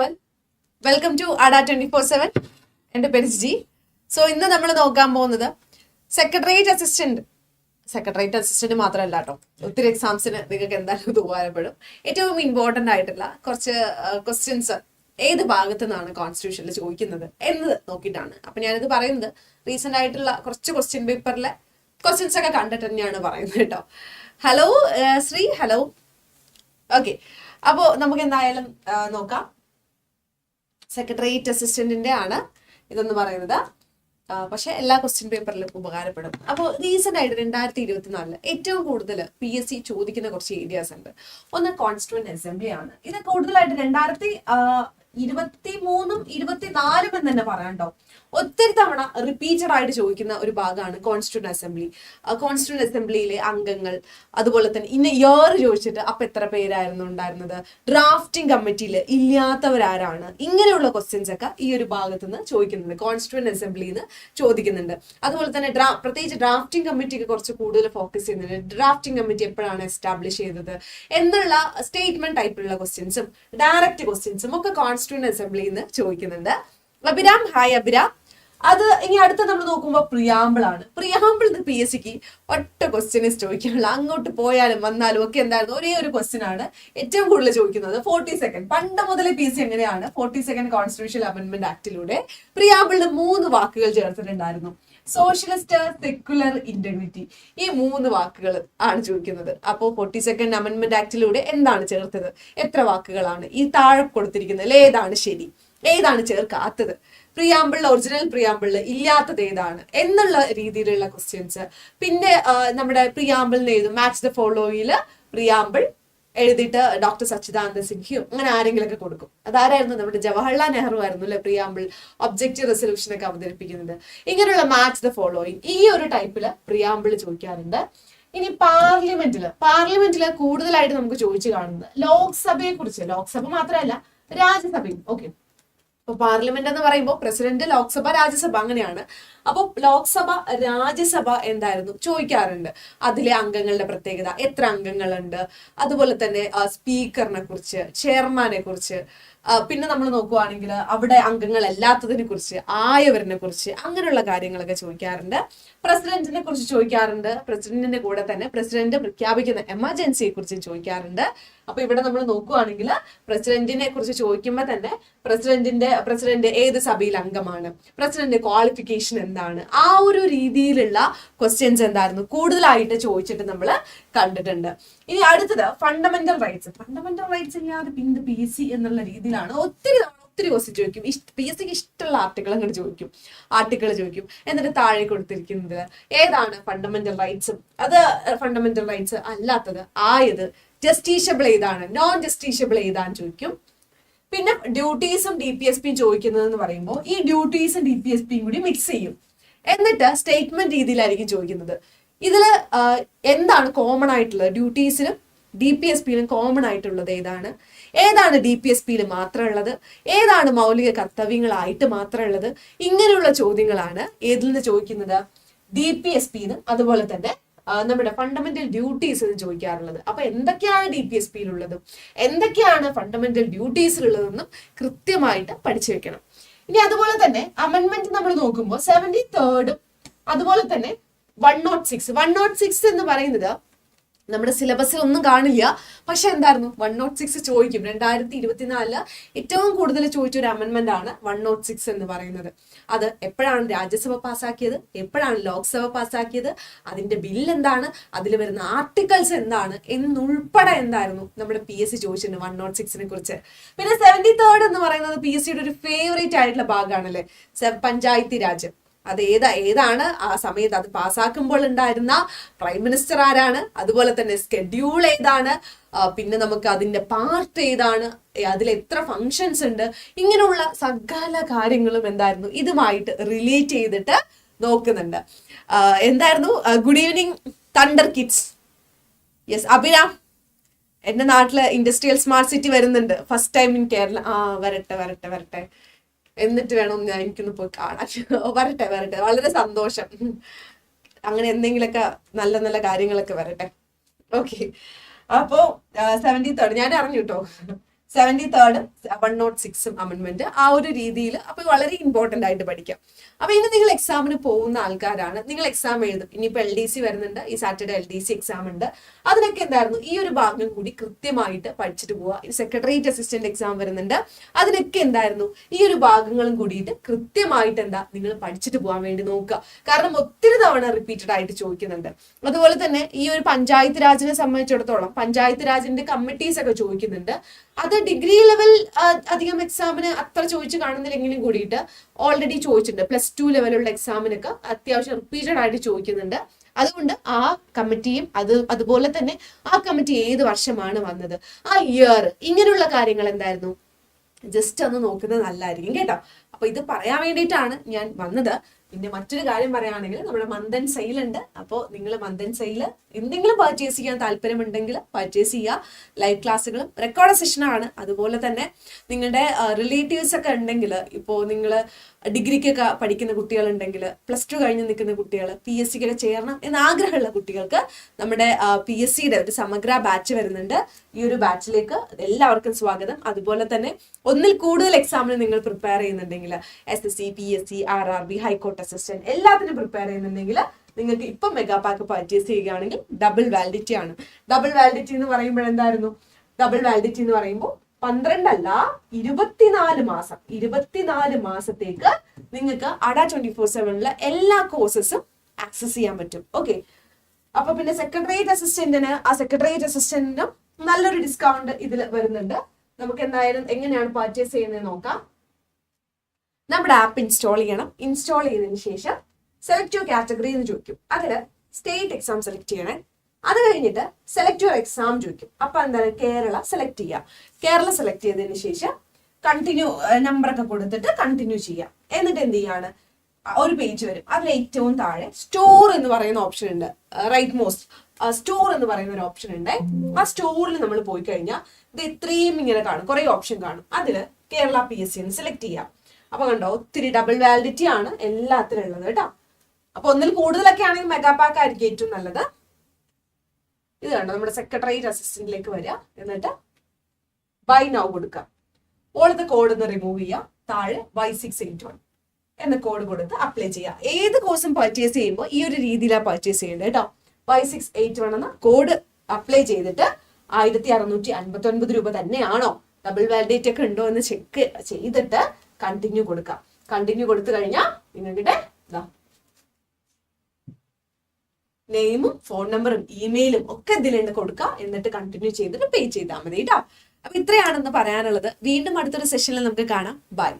All welcome to Adda twenty four seven എന്റെ പേര് G so ഇന്ന് നമ്മൾ നോക്കാൻ പോകുന്നത് സെക്രട്ടേറിയറ്റ് അസിസ്റ്റന്റ് സെക്രട്ടേറിയറ്റ് അസിസ്റ്റന്റ് മാത്രമല്ല കേട്ടോ. ഒത്തിരി എക്സാംസിന് നിങ്ങൾക്ക് എന്തായാലും ഉപകാരപ്പെടും. ഏറ്റവും ഇമ്പോർട്ടന്റ് ആയിട്ടുള്ള കുറച്ച് ക്വസ്റ്റ്യൻസ് ഏത് ഭാഗത്തു നിന്നാണ് കോൺസ്റ്റിറ്റ്യൂഷനിൽ ചോദിക്കുന്നത് എന്നത് നോക്കിയിട്ടാണ്. അപ്പൊ ഞാനിത് പറയുന്നത് റീസെന്റ് ആയിട്ടുള്ള കുറച്ച് ക്വസ്റ്റ്യൻ പേപ്പറിലെ ക്വസ്റ്റ്യൻസ് ഒക്കെ കണ്ടിട്ട് തന്നെയാണ് പറയുന്നത് കേട്ടോ. ഹലോ ശ്രീ ഹലോ ഓക്കെ അപ്പോൾ നമുക്ക് എന്തായാലും നോക്കാം. സെക്രട്ടേറിയറ്റ് അസിസ്റ്റന്റിന്റെ ആണ് ഇതെന്ന് പറയുന്നത്. പക്ഷെ എല്ലാ ക്വസ്റ്റ്യൻ പേപ്പറിലും ഉപകാരപ്പെടും. അപ്പോൾ റീസെന്റ് ആയിട്ട് രണ്ടായിരത്തി ഇരുപത്തിനാലിൽ ഏറ്റവും കൂടുതൽ പി എസ് സി ചോദിക്കുന്ന കുറച്ച് ഏരിയാസ് ഉണ്ട്. ഒന്ന് കോൺസ്റ്റിറ്റ്യൂന്റ് അസംബ്ലി ആണ്. ഇത് കൂടുതലായിട്ട് രണ്ടായിരത്തി ഇരുപത്തി മൂന്നും ഇരുപത്തിനാലും എന്ന് തന്നെ പറയാണ്ടോ ഒത്തിരി തവണ റിപ്പീറ്റഡ് ആയിട്ട് ചോദിക്കുന്ന ഒരു ഭാഗമാണ് കോൺസ്റ്റിറ്റ്യൂൺ അസംബ്ലി കോൺസ്റ്റിറ്റ്യൂൺ അസംബ്ലിയിലെ അംഗങ്ങൾ അതുപോലെ തന്നെ ഇന്ന ഇയർ ചോദിച്ചിട്ട് അപ്പൊ എത്ര പേരായിരുന്നു ഉണ്ടായിരുന്നത്? ഡ്രാഫ്റ്റിംഗ് കമ്മിറ്റിയിൽ ഇല്ലാത്തവരാരാണ്? ഇങ്ങനെയുള്ള ക്വസ്റ്റ്യൻസ് ഒക്കെ ഈ ഒരു ഭാഗത്ത് നിന്ന് ചോദിക്കുന്നുണ്ട്. കോൺസ്റ്റിറ്റ്യൂൺ അസംബ്ലിയിൽ നിന്ന് ചോദിക്കുന്നുണ്ട്. അതുപോലെ തന്നെ ഡ്രാ പ്രത്യേകിച്ച് ഡ്രാഫ്റ്റിംഗ് കമ്മിറ്റിക്ക് കുറച്ച് കൂടുതൽ ഫോക്കസ് ചെയ്യുന്നുണ്ട്. ഡ്രാഫ്റ്റിംഗ് കമ്മിറ്റി എപ്പോഴാണ് എസ്റ്റാബ്ലിഷ് ചെയ്തത്? എന്നുള്ള സ്റ്റേറ്റ്മെന്റ് ടൈപ്പിലുള്ള ക്വസ്റ്റ്യൻസും ഡയറക്റ്റ് ക്വസ്റ്റ്യൻസും ഒക്കെ കോൺസ്റ്റിറ്റ്യൂന്റ് അസംബ്ലിയിൽ നിന്ന് ചോദിക്കുന്നുണ്ട്. അഭിരാം ഹായ് അഭിരാം. അത് ഇനി അടുത്ത നമ്മൾ നോക്കുമ്പോൾ പ്രിയാമ്പിൾ ആണ് പ്രിയാമ്പിൾ ഇത് പി എസ് സിക്ക് ഒറ്റ ക്വസ്റ്റ്യൻസ് ചോദിക്കാനുള്ള. അങ്ങോട്ട് പോയാലും വന്നാലും ഒക്കെ എന്തായിരുന്നു? ഒരേ ഒരു ക്വസ്റ്റ്യൻ ആണ് ഏറ്റവും കൂടുതൽ ചോദിക്കുന്നത്. ഫോർട്ടി സെക്കൻഡ് പണ്ട് മുതലേ പി എസ് സി എങ്ങനെയാണ്? ഫോർട്ടി സെക്കൻഡ് കോൺസ്റ്റിറ്റ്യൂഷൻ അമെന്റ്മെന്റ് ആക്ടിലൂടെ പ്രിയാമ്പിളിന് മൂന്ന് വാക്കുകൾ ചേർത്തിട്ടുണ്ടായിരുന്നു. സോഷ്യലിസ്റ്റ് സെക്കുലർ ഇന്റഗ്രിറ്റി ഈ മൂന്ന് വാക്കുകൾ ആണ് ചോദിക്കുന്നത്. അപ്പോൾ ഫോർട്ടി സെക്കൻഡ് അമെന്റ്മെന്റ് ആക്ടിലൂടെ എന്താണ് ചേർത്തത്? എത്ര വാക്കുകളാണ്? ഈ താഴെ കൊടുത്തിരിക്കുന്നതിൽ ഏതാണ് ശരി? ഏതാണ് ചേർക്കാത്തത്? പ്രിയാമ്പിളിൽ ഒറിജിനൽ പ്രിയാമ്പിളിൽ ഇല്ലാത്തത് ഏതാണ്? എന്നുള്ള രീതിയിലുള്ള ക്വസ്റ്റ്യൻസ് പിന്നെ നമ്മുടെ പ്രിയാമ്പിളിന് എഴുതും. മാച്ച് ദ ഫോളോയിൽ പ്രിയാമ്പിൾ എഴുതിയിട്ട് ഡോക്ടർ സച്ചിദാനന്ദ സിംഹിയും അങ്ങനെ ആരെങ്കിലുമൊക്കെ കൊടുക്കും. അതാരായിരുന്നു? നമ്മുടെ ജവഹർലാൽ നെഹ്റു ആയിരുന്നു അല്ലെ? പ്രിയാമ്പിൾ ഒബ്ജക്റ്റീവ് റെസൊല്യൂഷൻ ഒക്കെ അവതരിപ്പിക്കുന്നത്. ഇങ്ങനെയുള്ള മാച്ച് ദ ഫോളോയിങ് ഈ ഒരു ടൈപ്പിൽ പ്രിയാമ്പിൾ ചോദിക്കാറുണ്ട്. ഇനി പാർലമെന്റിൽ പാർലമെന്റിൽ കൂടുതലായിട്ട് നമുക്ക് ചോദിച്ചു കാണുന്നത് ലോക്സഭയെ കുറിച്ച് ലോക്സഭ മാത്രമല്ല രാജ്യസഭയും. ഓക്കെ ഇപ്പൊ പാർലമെന്റ് എന്ന് പറയുമ്പോൾ പ്രസിഡന്റ് ലോക്സഭ രാജ്യസഭ അങ്ങനെയാണ്. അപ്പോൾ ലോക്സഭ രാജ്യസഭ എന്തായിരുന്നു? ചോദിക്കാറുണ്ട്. അതിലെ അംഗങ്ങളുടെ പ്രത്യേകത എത്ര അംഗങ്ങളുണ്ട്? അതുപോലെ തന്നെ സ്പീക്കറിനെ കുറിച്ച് ചെയർമാനെ കുറിച്ച് പിന്നെ നമ്മൾ നോക്കുവാണെങ്കിൽ അവിടെ അംഗങ്ങൾ അല്ലാത്തതിനെ കുറിച്ച് ആയവരിനെ കുറിച്ച് അങ്ങനെയുള്ള കാര്യങ്ങളൊക്കെ ചോദിക്കാറുണ്ട്. പ്രസിഡന്റിനെ കുറിച്ച് ചോദിക്കാറുണ്ട്. പ്രസിഡന്റിന്റെ കൂടെ തന്നെ പ്രസിഡന്റ് പ്രഖ്യാപിക്കുന്ന എമർജൻസിയെ കുറിച്ച് ചോദിക്കാറുണ്ട്. അപ്പൊ ഇവിടെ നമ്മൾ നോക്കുവാണെങ്കിൽ പ്രസിഡന്റിനെ കുറിച്ച് ചോദിക്കുമ്പോൾ തന്നെ പ്രസിഡന്റിന്റെ പ്രസിഡന്റ് ഏത് സഭയിൽ അംഗമാണ്? പ്രസിഡന്റ് ക്വാളിഫിക്കേഷൻ എന്താണ്? ആ ഒരു രീതിയിലുള്ള ക്വസ്റ്റ്യൻസ് എന്തായിരുന്നു? കൂടുതലായിട്ട് ചോദിച്ചിട്ട് നമ്മൾ കണ്ടിട്ടുണ്ട്. ഇനി അടുത്തത് ഫണ്ടമെന്റൽ റൈറ്റ്സ് ഫണ്ടമെന്റൽ റൈറ്റ്സ് ഇല്ലാതെ പിന്നെ പി സി എന്നുള്ള രീതിയിലാണ്. ഒത്തിരി ഒത്തിരി ക്വസ്റ്റ്യൻ ചോദിക്കും. പി എസ് സിക്ക് ഇഷ്ടമുള്ള ആർട്ടിക്കിൾ അങ്ങോട്ട് ചോദിക്കും. ആർട്ടിക്കിൾ ചോദിക്കും. എന്നിട്ട് താഴെ കൊടുത്തിരിക്കുന്നത് ഏതാണ് ഫണ്ടമെന്റൽ റൈറ്റ്സ് അത് ഫണ്ടമെന്റൽ റൈറ്റ്സ് അല്ലാത്തത് ആയത് ജസ്റ്റീഷ്യബിൾ ഏതാണ്? നോൺ ജസ്റ്റീഷ്യബിൾ ഏതാണ് ചോദിക്കും. പിന്നെ ഡ്യൂട്ടീസും ഡി പി എസ് പിയും ചോദിക്കുന്നത് എന്ന് പറയുമ്പോൾ ഈ ഡ്യൂട്ടീസും ഡി പി എസ് പിയും കൂടി മിക്സ് ചെയ്യും. എന്നിട്ട് സ്റ്റേറ്റ്മെന്റ് രീതിയിലായിരിക്കും ചോദിക്കുന്നത്. ഇതിൽ എന്താണ് കോമൺ ആയിട്ടുള്ളത്? ഡ്യൂട്ടീസിനും ഡി പി എസ് പിയിലും കോമൺ ആയിട്ടുള്ളത് ഏതാണ്? ഏതാണ് ഡി പി എസ് പിയിൽ മാത്രമുള്ളത് ഏതാണ് മൗലിക കർത്തവ്യങ്ങളായിട്ട് മാത്രമുള്ളത് ഇങ്ങനെയുള്ള ചോദ്യങ്ങളാണ് ഏതിൽ നിന്ന് ചോദിക്കുന്നത്? ഡി പി എസ് പിന്ന് അതുപോലെ തന്നെ നമ്മുടെ ഫണ്ടമെന്റൽ ഡ്യൂട്ടീസ് എന്ന് ചോദിക്കാറുള്ളത്. അപ്പൊ എന്തൊക്കെയാണ് ഡി പി എസ് പിയിലുള്ളതും എന്തൊക്കെയാണ് ഫണ്ടമെന്റൽ ഡ്യൂട്ടീസിലുള്ളതെന്നും കൃത്യമായിട്ട് പഠിച്ചു വെക്കണം. ഇനി അതുപോലെ തന്നെ അമെന്റ്മെന്റ് നമ്മൾ നോക്കുമ്പോൾ സെവന്റി തേർഡും അതുപോലെ തന്നെ one nought six one nought six എന്ന് പറയുന്നത് നമ്മുടെ സിലബസിൽ ഒന്നും കാണില്ല. പക്ഷെ എന്തായിരുന്നു? വൺ നോട്ട് സിക്സ് ചോദിക്കും. രണ്ടായിരത്തി ഇരുപത്തിനാലിൽ ഏറ്റവും കൂടുതൽ ചോദിച്ച ഒരു അമെന്റ്മെന്റ് ആണ് വൺ നോട്ട് സിക്സ് എന്ന് പറയുന്നത്. അത് എപ്പോഴാണ് രാജ്യസഭ പാസ്സാക്കിയത്? എപ്പോഴാണ് ലോക്സഭ പാസ്സാക്കിയത്? അതിന്റെ ബിൽ എന്താണ്? അതിൽ വരുന്ന ആർട്ടിക്കിൾസ് എന്താണ്? എന്നുൾപ്പെടെ എന്തായിരുന്നു നമ്മുടെ പി എസ് സി ചോദിച്ചിട്ടുണ്ട് വൺ നോട്ട് സിക്സിനെ കുറിച്ച്. പിന്നെ സെവന്റി തേർഡ് എന്ന് പറയുന്നത് പി എസ് സിയുടെ ഒരു ഫേവറേറ്റ് ആയിട്ടുള്ള ഭാഗമാണല്ലേ പഞ്ചായത്തി രാജ്. അത് ഏതാ ഏതാണ്? ആ സമയത്ത് അത് പാസ്സാക്കുമ്പോൾ ഉണ്ടായിരുന്ന പ്രൈം മിനിസ്റ്റർ ആരാണ്? അതുപോലെ തന്നെ സ്കെഡ്യൂൾ ഏതാണ്? പിന്നെ നമുക്ക് അതിന്റെ പാർട്ട് ഏതാണ്? അതിൽ എത്ര ഫങ്ഷൻസ് ഉണ്ട്? ഇങ്ങനെയുള്ള സകല കാര്യങ്ങളും എന്തായിരുന്നു? ഇതുമായിട്ട് റിലേറ്റ് ചെയ്തിട്ട് നോക്കുന്നുണ്ട്. എന്തായിരുന്നു? Good evening thunder kids yes Abhiram. എന്റെ നാട്ടിൽ ഇൻഡസ്ട്രിയൽ സ്മാർട്ട് സിറ്റി വരുന്നുണ്ട്. ഫസ്റ്റ് ടൈം ഇൻ കേരള ആ വരട്ടെ വരട്ടെ വരട്ടെ. എന്നിട്ട് വേണം എനിക്കൊന്ന് പോയി കാണാൻ. വരട്ടെ വരട്ടെ. വളരെ സന്തോഷം. അങ്ങനെ എന്തെങ്കിലുമൊക്കെ നല്ല നല്ല കാര്യങ്ങളൊക്കെ വരട്ടെ. ഓക്കെ അപ്പോ സെവന്റി തേർഡ് ഞാൻ അറിഞ്ഞു കേട്ടോ സെവന്റി തേർഡും വൺ നോട്ട് സിക്സും അമെൻമെന്റ് ആ ഒരു രീതിയിൽ അപ്പോൾ വളരെ ഇമ്പോർട്ടന്റ് ആയിട്ട് പഠിക്കാം. അപ്പോൾ ഇനി നിങ്ങൾ എക്സാമിന് പോകുന്ന ആൾക്കാരാണ്. നിങ്ങൾ എക്സാം എഴുതും. ഇനിയിപ്പോൾ എൽ ഡി സി വരുന്നുണ്ട്. ഈ Saturday L D C exam ഉണ്ട്. അതിനൊക്കെ എന്തായിരുന്നു? ഈ ഒരു ഭാഗം കൂടി കൃത്യമായിട്ട് പഠിച്ചിട്ട് പോവുക ഇനി സെക്രട്ടേറിയറ്റ് അസിസ്റ്റന്റ് എക്സാം വരുന്നുണ്ട്. അതിനൊക്കെ എന്തായിരുന്നു? ഈ ഒരു ഭാഗങ്ങളും കൂടിയിട്ട് കൃത്യമായിട്ട് എന്താ? നിങ്ങൾ പഠിച്ചിട്ട് പോകാൻ വേണ്ടി നോക്കുക. കാരണം ഒത്തിരി തവണ റിപ്പീറ്റഡ് ആയിട്ട് ചോദിക്കുന്നുണ്ട്. അതുപോലെ തന്നെ ഈ ഒരു പഞ്ചായത്ത് രാജിനെ സംബന്ധിച്ചിടത്തോളം പഞ്ചായത്ത് രാജിന്റെ കമ്മിറ്റീസ് ഒക്കെ ചോദിക്കുന്നുണ്ട്. അത് ഡിഗ്രി ലെവൽ അധികം എക്സാമിന് അത്ര ചോദിച്ചു കാണുന്നില്ലെങ്കിലും കൂടിയിട്ട് ഓൾറെഡി ചോദിച്ചിട്ടുണ്ട്. പ്ലസ് ടു ലെവലുള്ള എക്സാമിനൊക്കെ അത്യാവശ്യം റിപ്പീറ്റഡ് ആയിട്ട് ചോദിക്കുന്നുണ്ട്. അതുകൊണ്ട് ആ കമ്മിറ്റിയും അത് അതുപോലെ തന്നെ ആ കമ്മിറ്റി ഏത് വർഷമാണ് വന്നത്? ആ ഇയർ ഇങ്ങനെയുള്ള കാര്യങ്ങൾ എന്തായിരുന്നു? ജസ്റ്റ് ഒന്ന് നോക്കുന്നത് നല്ലതായിരിക്കും കേട്ടോ. അപ്പൊ ഇത് പറയാൻ വേണ്ടിയിട്ടാണ് ഞാൻ വന്നത്. പിന്നെ മറ്റൊരു കാര്യം പറയുകയാണെങ്കിൽ നമ്മുടെ മന്ദൻ സെയിൽ ഉണ്ട്. അപ്പോൾ നിങ്ങൾ മന്ദൻ സെയിൽ എന്തെങ്കിലും പർച്ചേസ് ചെയ്യാൻ താല്പര്യമുണ്ടെങ്കിൽ പർച്ചേസ് ചെയ്യുക. ലൈവ് ക്ലാസ്സുകളും റെക്കോർഡ് സെഷനാണ് അതുപോലെ തന്നെ നിങ്ങളുടെ റിലേറ്റീവ്സ് ഒക്കെ ഉണ്ടെങ്കിൽ ഇപ്പോൾ നിങ്ങൾ ഡിഗ്രിക്കൊക്കെ പഠിക്കുന്ന കുട്ടികളുണ്ടെങ്കിൽ പ്ലസ് ടു കഴിഞ്ഞ് നിൽക്കുന്ന കുട്ടികൾ പി എസ് സിക്കൊക്കെ ചേരണം എന്ന് ആഗ്രഹമുള്ള കുട്ടികൾക്ക് നമ്മുടെ പി എസ് സിയുടെ ഒരു സമഗ്ര ബാച്ച് വരുന്നുണ്ട്. ഈ ഒരു ബാച്ചിലേക്ക് എല്ലാവർക്കും സ്വാഗതം. അതുപോലെ തന്നെ ഒന്നിൽ കൂടുതൽ എക്സാമിന് നിങ്ങൾ പ്രിപ്പയർ ചെയ്യുന്നുണ്ടെങ്കിൽ S S C P S C R R B high court assistant എല്ലാത്തിനും പ്രിപ്പയർ ചെയ്യുന്നുണ്ടെങ്കിൽ നിങ്ങൾക്ക് ഇപ്പം മെഗാ പാക്ക് പർച്ചേസ് ചെയ്യുകയാണെങ്കിൽ ഡബിൾ വാലിഡിറ്റി ആണ്. ഡബിൾ വാലിഡിറ്റി എന്ന് പറയുമ്പോൾ എന്തായിരുന്നു? ഡബിൾ വാലിഡിറ്റി എന്ന് പറയുമ്പോൾ പന്ത്രണ്ടല്ല ഇരുപത്തിനാല് മാസം. ഇരുപത്തിനാല് മാസത്തേക്ക് നിങ്ങൾക്ക് അട ട്വന്റി ഫോർ സെവനിലെ എല്ലാ കോഴ്സസും ആക്സസ് ചെയ്യാൻ പറ്റും. ഓക്കെ അപ്പൊ പിന്നെ സെക്രട്ടേറിയറ്റ് അസിസ്റ്റന്റിന് ആ സെക്രട്ടേറിയറ്റ് അസിസ്റ്റന്റിനും നല്ലൊരു ഡിസ്കൗണ്ട് ഇതിൽ വരുന്നുണ്ട്. നമുക്ക് എന്തായാലും എങ്ങനെയാണ് പർച്ചേസ് ചെയ്യുന്നത് നോക്കാം. നമ്മുടെ ആപ്പ് ഇൻസ്റ്റാൾ ചെയ്യണം. ഇൻസ്റ്റാൾ ചെയ്തതിന് ശേഷം സെലക്ട് യുവർ കാറ്റഗറി എന്ന് ചോദിക്കും. അതിൽ സ്റ്റേറ്റ് എക്സാം സെലക്ട് ചെയ്യണേ. അത് കഴിഞ്ഞിട്ട് സെലക്ട് യുവർ എക്സാം ചോദിക്കും. അപ്പൊ എന്താണ്? കേരള സെലക്ട് ചെയ്യാം. കേരള സെലക്ട് ചെയ്തതിന് ശേഷം കണ്ടിന്യൂ നമ്പറൊക്കെ കൊടുത്തിട്ട് കണ്ടിന്യൂ ചെയ്യാം. എന്നിട്ട് എന്ത് ചെയ്യാണ്? ഒരു പേജ് വരും. അതിൽ ഏറ്റവും താഴെ സ്റ്റോർ എന്ന് പറയുന്ന ഓപ്ഷൻ ഉണ്ട്. റൈറ്റ് മോസ്റ്റ് സ്റ്റോർ എന്ന് പറയുന്ന ഒരു ഓപ്ഷൻ ഉണ്ട്. ആ സ്റ്റോറിൽ നമ്മൾ പോയി കഴിഞ്ഞാൽ ഇത് ഇത്രയും ഇങ്ങനെ കാണും. കുറെ ഓപ്ഷൻ കാണും. അതിൽ Kerala P S C select ചെയ്യാം. അപ്പൊ കണ്ടോ ഒത്തിരി ഡബിൾ വാലിഡിറ്റി ആണ് എല്ലാത്തിലും ഉള്ളത് കേട്ടോ. അപ്പൊ ഒന്നിൽ കൂടുതലൊക്കെ ആണെങ്കിൽ മെഗാപാക്ക് ആയിരിക്കും ഏറ്റവും നല്ലത്. ഇത് കണ്ടോ നമ്മുടെ സെക്രട്ടറി അസിസ്റ്റന്റിലേക്ക് വരിക. എന്നിട്ട് ബൈ നൗ കൊടുക്കുക ഓളത്തെ കോഡ് ഒന്ന് റിമൂവ് ചെയ്യുക. താഴെ വൈ സിക്സ് എയ്റ്റ് വൺ എന്ന കോഡ് കൊടുത്ത് അപ്ലൈ ചെയ്യുക. ഏത് കോഴ്സും പർച്ചേസ് ചെയ്യുമ്പോൾ ഈ ഒരു രീതിയിലാണ് പർച്ചേസ് ചെയ്യേണ്ടത് കേട്ടോ. വൈ സിക്സ് എയ്റ്റ് വൺ എന്ന കോഡ് അപ്ലൈ ചെയ്തിട്ട് ആയിരത്തി അറുന്നൂറ്റി അൻപത്തി ഒൻപത് രൂപ തന്നെയാണോ ഡബിൾ വാലിഡേറ്റ് ഒക്കെ ഉണ്ടോ എന്ന് ചെക്ക് ചെയ്തിട്ട് കണ്ടിന്യൂ കൊടുക്കാം. കണ്ടിന്യൂ കൊടുത്തു കഴിഞ്ഞാൽ നിങ്ങളുടെ നെയിമും ഫോൺ നമ്പറും ഇമെയിലും ഒക്കെ ഇതിലുണ്ട് കൊടുക്കുക എന്നിട്ട് കണ്ടിന്യൂ ചെയ്തിട്ട് പേ ചെയ്താൽ മതി കേട്ടോ അപ്പൊ ഇത്രയാണെന്ന് പറയാനുള്ളത്. വീണ്ടും അടുത്തൊരു സെഷനിൽ നമുക്ക് കാണാം. ബൈ